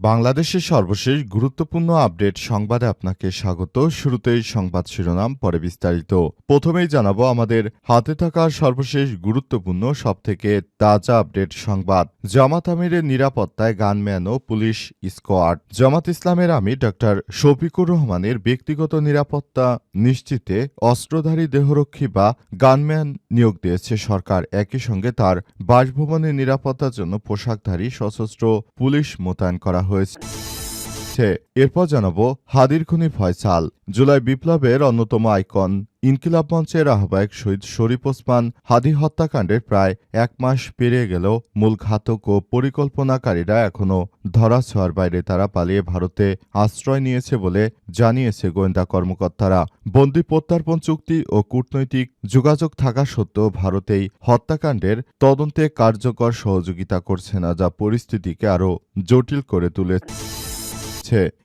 বাংলাদেশের সর্বশেষ গুরুত্বপূর্ণ আপডেট সংবাদে আপনাকে স্বাগত। শুরুতেই সংবাদ শিরোনাম, পরে বিস্তারিত। প্রথমেই জানাব আমাদের হাতে থাকা সর্বশেষ গুরুত্বপূর্ণ, সবথেকে তাজা আপডেট সংবাদ। জামাত আমিরের নিরাপত্তায় গানম্যান ও পুলিশ স্কোয়াড। জামাত ইসলামের আমির ডক্টর শফিকুর রহমানের ব্যক্তিগত নিরাপত্তা নিশ্চিতে অস্ত্রধারী দেহরক্ষী বা গানম্যান নিয়োগ দিয়েছে সরকার। একই সঙ্গে তার বাসভবনের নিরাপত্তার জন্য পোশাকধারী সশস্ত্র পুলিশ মোতায়েন করা হয়েছে। এরপর জানাব হাদির খুনি ফয়সাল, জুলাই বিপ্লবের অন্যতম আইকন। ইনকিলাব মঞ্চের আহ্বায়ক শহীদ শরীফ ওসমান হাদি হত্যাকাণ্ডের প্রায় এক মাস পেরিয়ে গেলেও মূল ঘাতক ও পরিকল্পনাকারীরা এখনও ধরাছোঁয়ার বাইরে তারা পালিয়ে ভারতে আশ্রয় নিয়েছে বলে জানিয়েছে গোয়েন্দা কর্মকর্তারা। বন্দি প্রত্যার্পণ চুক্তি ও কূটনৈতিক যোগাযোগ থাকা সত্ত্বেও ভারতেই হত্যাকাণ্ডের তদন্তে কার্যকর সহযোগিতা করছে না, যা পরিস্থিতিকে আরও জটিল করে তুলেছে।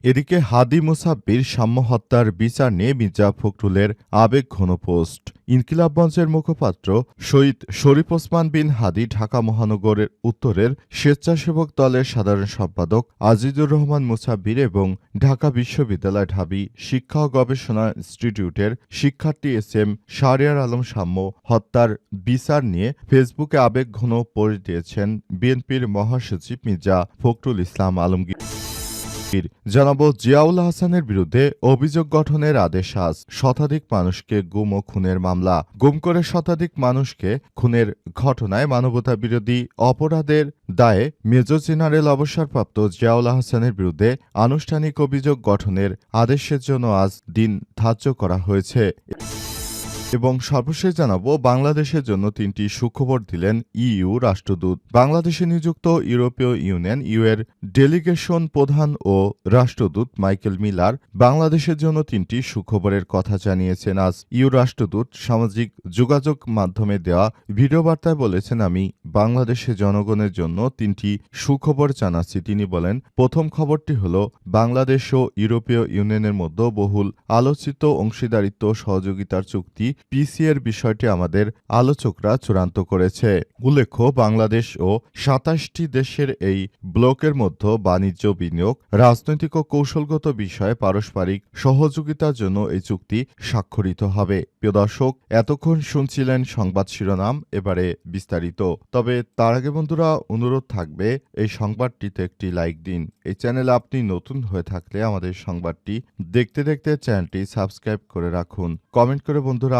এদিকে হাদি মুসাব্বির সাম্য হত্যার বিচার নিয়ে মির্জা ফখরুলের আবেগ ঘন পোস্ট। ইনকিলাব মঞ্চের মুখপাত্র শহীদ শরীফ ওসমান বিন হাদি ঢাকা মহানগরের উত্তরের স্বেচ্ছাসেবক দলের সাধারণ সম্পাদক আজিজুর রহমান মুসাব্বির এবং ঢাকা বিশ্ববিদ্যালয় ঢাবি শিক্ষা ও গবেষণা ইনস্টিটিউটের শিক্ষার্থী এস এম শাহরিয়ার আলম সাম্য হত্যার বিচার নিয়ে ফেসবুকে আবেগ ঘন পোস্ট দিয়েছেন বিএনপির মহাসচিব মির্জা ফখরুল ইসলাম আলমগীর। জানাব, জিয়াউল হাসানের বিরুদ্ধে অভিযোগ গঠনের আদেশ আজ শতাধিক মানুষকে গুম ও খুনের মামলা। গুম করে শতাধিক মানুষকে খুনের ঘটনায় মানবতা বিরোধী অপরাধের দায়ে মেজর জেনারেল অবসরপ্রাপ্ত জিয়াউল হাসানের বিরুদ্ধে আনুষ্ঠানিক অভিযোগ গঠনের আদেশের জন্য আজ দিন ধার্য করা হয়েছে। এবং সর্বশেষ জানাব, বাংলাদেশের জন্য তিনটি সুখবর দিলেন ইইউ রাষ্ট্রদূত। বাংলাদেশে নিযুক্ত ইউরোপীয় ইউনিয়ন ইউ এর ডেলিগেশন প্রধান ও রাষ্ট্রদূত মাইকেল মিলার বাংলাদেশের জন্য তিনটি সুখবরের কথা জানিয়েছেন। আজ ইউ রাষ্ট্রদূত সামাজিক যোগাযোগ মাধ্যমে দেওয়া ভিডিও বার্তায় বলেছেন, আমি বাংলাদেশের জনগণের জন্য তিনটি সুখবর জানাচ্ছি। তিনি বলেন, প্রথম খবরটি হল, বাংলাদেশ ও ইউরোপীয় ইউনিয়নের মধ্যে বহুল আলোচিত অংশীদারিত্ব সহযোগিতার চুক্তি পিসিএর বিষয়টি আমাদের আলোচকরা চূড়ান্ত করেছে। উল্লেখ্য, বাংলাদেশ ও সাতাশটি দেশের এই ব্লকের মধ্যে বাণিজ্য বিনিয়োগ, রাজনৈতিক ও কৌশলগত বিষয়ে পারস্পরিক সহযোগিতার জন্য এই চুক্তি স্বাক্ষরিত হবে। প্রিয় দর্শক, এতক্ষণ শুনছিলেন সংবাদ শিরোনাম, এবারে বিস্তারিত। তবে তার আগে বন্ধুরা, অনুরোধ থাকবে, এই সংবাদটিতে একটি লাইক দিন। এই চ্যানেলে আপনি নতুন হয়ে থাকলে আমাদের সংবাদটি দেখতে দেখতে চ্যানেলটি সাবস্ক্রাইব করে রাখুন। কমেন্ট করে বন্ধুরা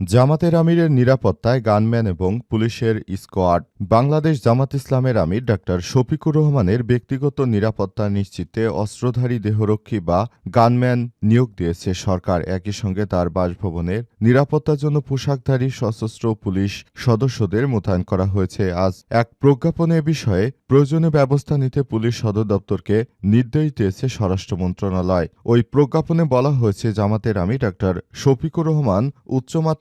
জামাতের আমিরের নিরাপত্তায় গানম্যান এবং পুলিশের স্কোয়াড। বাংলাদেশ জামাত ইসলামের আমির ডাক্তার শফিকুর রহমানের ব্যক্তিগত নিরাপত্তা নিশ্চিতে অস্ত্রধারী দেহরক্ষী বা গানম্যান নিয়োগ দিয়েছে সরকার। একই সঙ্গে তার বাসভবনের নিরাপত্তার জন্য পোশাকধারী সশস্ত্র পুলিশ সদস্যদের মোতায়েন করা হয়েছে। আজ এক প্রজ্ঞাপনে বিষয়ে প্রয়োজনীয় ব্যবস্থা নিতে পুলিশ সদর দপ্তরকে নির্দেশ দিয়েছে স্বরাষ্ট্র মন্ত্রণালয়। ওই প্রজ্ঞাপনে বলা হয়েছে, জামাতের আমির ডাক্তার শফিকুর রহমান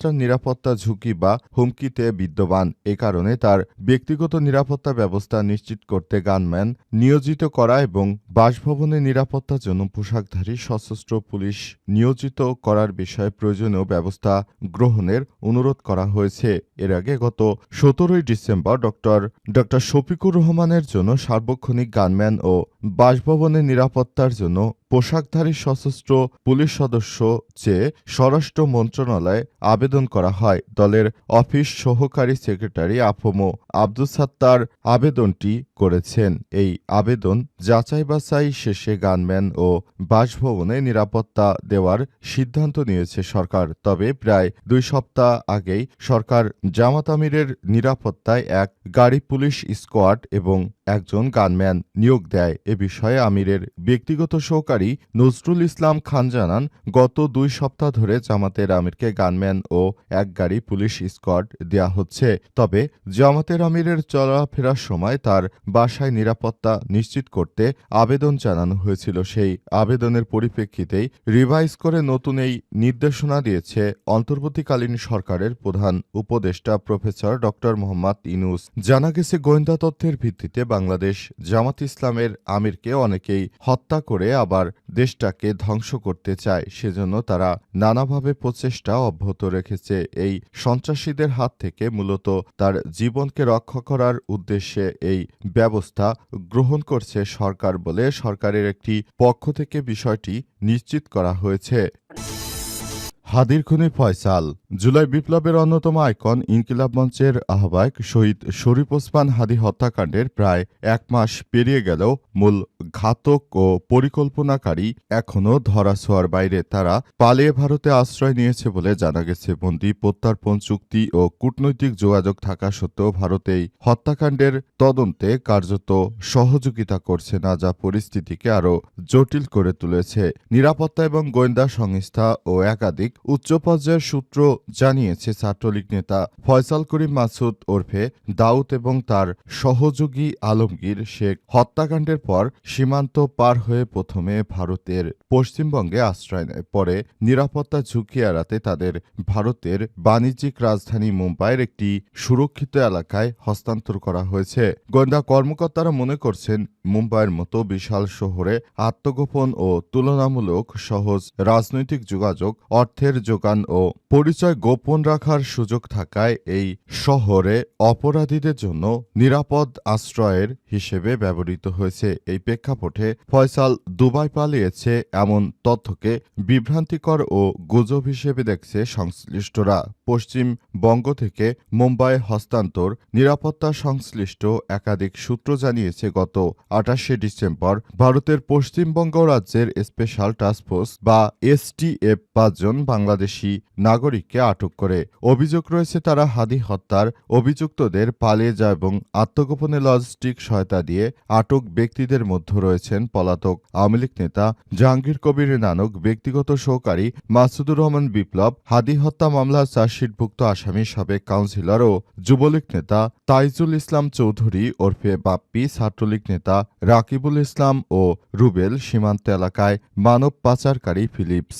উচ্চমাত্রার নিরাপত্তা ঝুঁকি বা হুমকিতে বিদ্যমান। এ কারণে তার ব্যক্তিগত নিরাপত্তা ব্যবস্থা নিশ্চিত করতে গানম্যান নিয়োজিত করা এবং বাসভবনে নিরাপত্তার জন্য পোশাকধারী, সশস্ত্র পুলিশ নিয়োজিত করার বিষয়ে প্রয়োজনীয় ব্যবস্থা গ্রহণের অনুরোধ করা হয়েছে। এর আগে গত সতেরোই ডিসেম্বর ডক্টর ডক্টর শফিকুর রহমানের জন্য সার্বক্ষণিক গানম্যান ও বাসভবনের নিরাপত্তার জন্য পোশাকধারী সশস্ত্র পুলিশ সদস্য চেয়ে স্বরাষ্ট্র মন্ত্রণালয়ে আবেদন করা হয়। দলের অফিস সহকারী সেক্রেটারি আফমো আব্দুল সাত্তার আবেদনটি করেছেন। এই আবেদন যাচাই বাছাই শেষে গানম্যান ও বাসভবনে নিরাপত্তা দেওয়ার সিদ্ধান্ত নিয়েছে সরকার। তবে প্রায় দুই সপ্তাহ আগেই সরকার জামাত আমিরের নিরাপত্তায় এক গাড়ি পুলিশ স্কোয়াড এবং একজন গানম্যান নিয়োগ দেয়। এ বিষয়ে আমিরের ব্যক্তিগত সহকারী সহকারী নজরুল ইসলাম খান জানান, গত দুই সপ্তাহ ধরে জামাতের আমিরকে গানম্যান ও এক গাড়ি পুলিশ স্কোয়াড দেয়া হচ্ছে। তবে জামাতের আমিরের চলাফেরার সময় তার বাসায় নিরাপত্তা নিশ্চিত করতে আবেদন জানানো হয়েছিল। সেই আবেদনের পরিপ্রেক্ষিতেই রিভাইজ করে নতুন এই নির্দেশনা দিয়েছে অন্তর্বর্তীকালীন সরকারের প্রধান উপদেষ্টা প্রফেসর ড মোহাম্মদ ইনুস জানা গেছে, গোয়েন্দা তথ্যের ভিত্তিতে বাংলাদেশ জামাত ইসলামের আমিরকে অনেকেই হত্যা করে আবার দেশটাকে ধ্বংস করতে চায়, সেজন্য তারা নানাভাবে প্রচেষ্টা অব্যাহত রেখেছে। এই সন্ত্রাসীদের হাত থেকে মূলত তার জীবনকে রক্ষা করার উদ্দেশ্যে এই ব্যবস্থা গ্রহণ করছে সরকার বলে সরকারের একটি পক্ষ থেকে বিষয়টি নিশ্চিত করা হয়েছে। হাদির খুনি ফয়সাল জুলাই বিপ্লবের অন্যতম আইকন ইনকিলাব মঞ্চের আহ্বায়ক শহীদ শরীফ ওসমান হাদি হত্যাকাণ্ডের প্রায় এক মাস পেরিয়ে গেলেও মূল ঘাতক ও পরিকল্পনাকারী এখনও ধরাছোঁয়ার বাইরে। তারা পালিয়ে ভারতে আশ্রয় নিয়েছে বলে জানা গেছে। বন্দি প্রত্যার্পণ চুক্তি ও কূটনৈতিক যোগাযোগ থাকা সত্ত্বেও ভারতেই হত্যাকাণ্ডের তদন্তে কার্যত সহযোগিতা করছে না, যা পরিস্থিতিকে আরও জটিল করে তুলেছে। নিরাপত্তা এবং গোয়েন্দা সংস্থা ও একাধিক উচ্চ পর্যায়ের সূত্র জানিয়েছে ছাত্রলীগ নেতা ফয়সাল করিম মাসুদ ওরফে দাউদ এবং তার সহযোগী আলমগীর শেখ। হত্যাকাণ্ডের পর সীমান্ত পার হয়ে প্রথমে ভারতের পশ্চিমবঙ্গে আশ্রয় নেয়। পরে নিরাপত্তা ঝুঁকি এড়াতে তাদের ভারতের বাণিজ্যিক রাজধানী মুম্বাইয়ের একটি সুরক্ষিত এলাকায় হস্তান্তর করা হয়েছে। গোয়েন্দা কর্মকর্তারা মনে করছেন, মুম্বাইয়ের মতো বিশাল শহরে আত্মগোপন ও তুলনামূলক সহজ রাজনৈতিক যোগাযোগ, অর্থের যোগান ও পরিচয় গোপন রাখার সুযোগ থাকায় এই শহরে অপরাধীদের জন্য নিরাপদ আশ্রয়ের হিসেবে ব্যবহৃত হয়েছে। এই প্রেক্ষাপটে ফয়সাল দুবাই পালিয়েছে এমন তথ্যকে বিভ্রান্তিকর ও গুজব হিসেবে দেখছে সংশ্লিষ্টরা। পশ্চিমবঙ্গ থেকে মুম্বাই হস্তান্তর, নিরাপত্তা সংশ্লিষ্ট একাধিক সূত্র জানিয়েছে, গত আঠাশে ডিসেম্বর ভারতের পশ্চিমবঙ্গ রাজ্যের স্পেশাল টাস্কফোর্স বা এসটিএফ পাঁচজন বাংলাদেশি নাগরিককে আটক করে। অভিযোগ রয়েছে, তারা হাদি হত্যার অভিযুক্তদের পালিয়ে যায় এবং আত্মগোপনে লজিস্টিক সহায়তা দিয়ে আটক ব্যক্তিদের মধ্যে রয়েছেন পলাতক আওয়ামী লীগ নেতা জাহাঙ্গীর কবির নানক, ব্যক্তিগত সহকারী মাসুদুর রহমান বিপ্লব, হাদি হত্যা মামলার চার্জশিটভুক্ত আসামি সাবেক কাউন্সিলর ও যুবলীগ নেতা তাইজুল ইসলাম চৌধুরী ওরফে বাপ্পি, ছাত্রলীগ নেতা রাকিবুল ইসলাম ও রুবেল সীমান্ত এলাকায় মানব পাচারকারী ফিলিপস।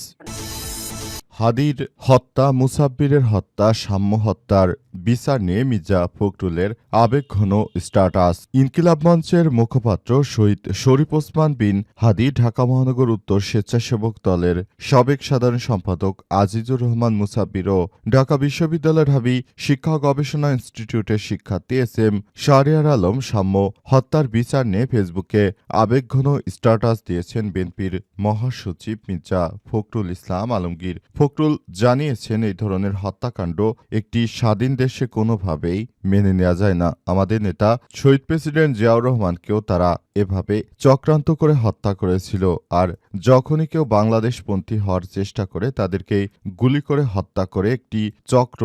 হাদির হত্যা, মুসাব্বিরের হত্যা, সাম্য হত্যার বিচার নিয়ে মির্জা ফখরুলের আবেগঘন স্ট্যাটাস। ইনকিলাব মঞ্চের মুখপাত্র শহীদ শরীফ ওসমান বিন হাদি, ঢাকা মহানগর উত্তর স্বেচ্ছাসেবক দলের সাবেক সাধারণ সম্পাদক আজিজুর রহমান মুসাব্বির ও ঢাকা বিশ্ববিদ্যালয়ের হাবি শিক্ষা গবেষণা ইনস্টিটিউটের শিক্ষার্থী এস এম শাহরিয়ার আলম সাম্য হত্যার বিচার নিয়ে ফেসবুকে আবেগঘন স্ট্যাটাস দিয়েছেন বিএনপির মহাসচিব মির্জা ফখরুল ইসলাম আলমগীর। ফখরুল জানিয়েছেন এই ধরনের হত্যাকাণ্ড একটি স্বাধীন দেশে কোনোভাবেই মেনে নেওয়া যায় না। আমাদের নেতা শহীদ প্রেসিডেন্ট জিয়াউর রহমানকেও তারা এভাবে চক্রান্ত করে হত্যা করেছিল আর যখনই কেউ বাংলাদেশপন্থী হওয়ার চেষ্টা করে তাদেরকে গুলি করে হত্যা করে একটি চক্র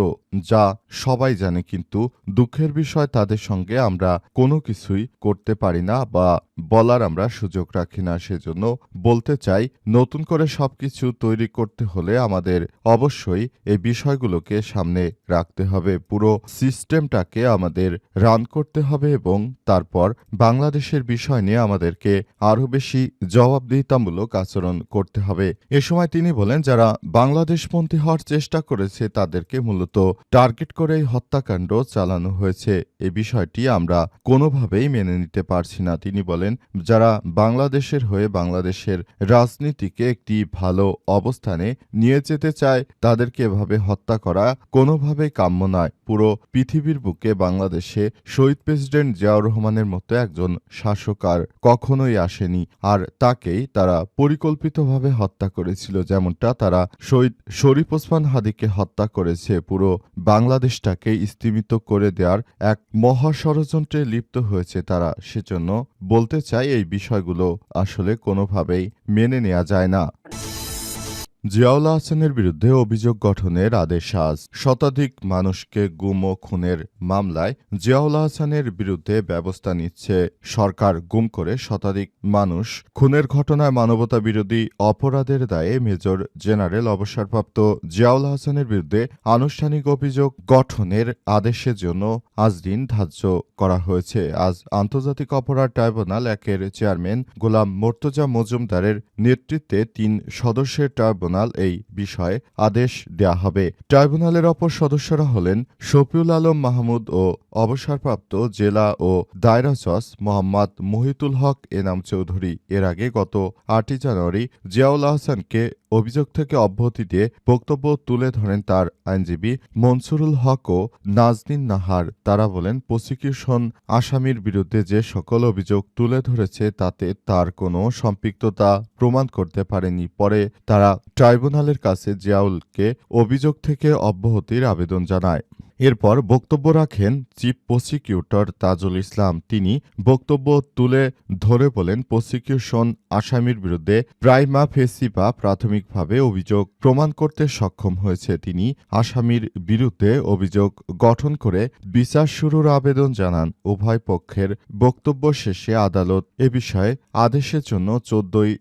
যা সবাই জানে কিন্তু দুঃখের বিষয় তাদের সঙ্গে আমরা কোনো কিছুই করতে পারি না বা বলার আমরা সুযোগ রাখি না। সেজন্য বলতে চাই, নতুন করে সবকিছু তৈরি করতে হলে আমাদের অবশ্যই এই বিষয়গুলোকে সামনে রাখতে হবে। পুরো সিস্টেমটাকে আমাদের রান করতে হবে এবং তারপর বাংলাদেশের বিষয় নিয়ে আমাদেরকে আরও বেশি জবাবদিহিতামূলক আচরণ করতে হবে। এ সময় তিনি বলেন, যারা বাংলাদেশপন্থী হওয়ার চেষ্টা করেছে, তাদেরকে মূলত টার্গেট করেই হত্যাকাণ্ড চালানো হয়েছে। এই বিষয়টি আমরা কোনোভাবেই মেনে নিতে পারছি না। তিনি বলেন, যারা বাংলাদেশের হয়ে বাংলাদেশের রাজনীতিকে একটি ভালো অবস্থানে নিয়ে চায়, তাদেরকে এভাবে হত্যা করা কোনোভাবেই কাম্য নয়। পুরো পৃথিবীর বুকে বাংলাদেশে শহীদ প্রেসিডেন্ট জিয়াউর রহমানের মতো একজন শাসক আর কখনোই আসেনি। আর তাকেই তারা পরিকল্পিতভাবে হত্যা করেছিল, যেমনটা তারা শহীদ শরীফ ওসমান হাদিকে হত্যা করেছে। পুরো বাংলাদেশটাকে স্তীমিত করে দেওয়ার এক মহা ষড়যন্ত্রে লিপ্ত হয়েছে তারা। সেজন্য বলতে চাই এই বিষয়গুলো আসলে কোনোভাবেই মেনে নেওয়া যায় না। জিয়াউল হাসানের বিরুদ্ধে অভিযোগ গঠনের আদেশ আজ। শতাধিক মানুষকে গুম ও খুনের মামলায় জিয়াউল হাসানের বিরুদ্ধে ব্যবস্থা নিচ্ছে সরকার। গুম করে শতাধিক মানুষ খুনের ঘটনায় মানবতা বিরোধী অপরাধের দায়ে মেজর জেনারেল অবসরপ্রাপ্ত জিয়াউল হাসানের বিরুদ্ধে আনুষ্ঠানিক অভিযোগ গঠনের আদেশের জন্য আজ দিন ধার্য করা হয়েছে। আজ আন্তর্জাতিক অপরাধ ট্রাইব্যুনাল একের চেয়ারম্যান গোলাম মোর্তজা মজুমদারের নেতৃত্বে তিন সদস্যের ট্রাইব্যুনাল এই বিষয়ে আদেশ দেয়া হবে। ট্রাইব্যুনালের অপর সদস্যরা হলেন শফিউল আলম মাহমুদ ও অবসরপ্রাপ্ত জেলা ও দায়রা জজ মোহাম্মদ মহিতুল হক এনাম চৌধুরী। এর আগে গত আটই জানুয়ারি জিয়াউল আহসানকে অভিযোগ থেকে অব্যাহতি দিয়ে বক্তব্য তুলে ধরেন তার আইনজীবী মনসুরুল হক ও নাজনীন নাহার। তারা বলেন, প্রসিকিউশন আসামির বিরুদ্ধে যে সকল অভিযোগ তুলে ধরেছে তাতে তার কোনো সম্পৃক্ততা প্রমাণ করতে পারেনি। পরে তারা ট্রাইব্যুনালের কাছে জিয়াউলকে অভিযোগ থেকে অব্যাহতির আবেদন জানায়। এরপর বক্তব্য রাখেন চিফ প্রসিকিউটর তাজুল ইসলাম। তিনি বক্তব্য তুলে ধরে বলেন, প্রসিকিউশন আসামির বিরুদ্ধে প্রাইমা ফেসি বা প্রাথমিকভাবে অভিযোগ প্রমাণ করতে সক্ষম হয়েছে। তিনি আসামির বিরুদ্ধে অভিযোগ গঠন করে বিচার শুরুর আবেদন জানান। উভয় পক্ষের বক্তব্য শেষে আদালত এ বিষয়ে আদেশের জন্য চোদ্দই